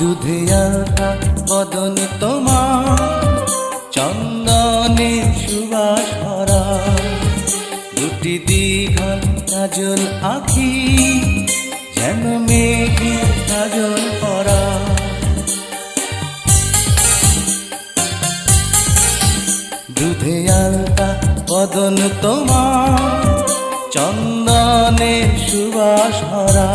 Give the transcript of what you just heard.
দুধে আঠা বদন তোমার, চন্দনে সুবাস ভরা। দুটি দীঘল কাজল আখি যেন মেঘে কাজল পরা দুধে আলতা বদন তোমার, চন্দনে সুবাস ভরা।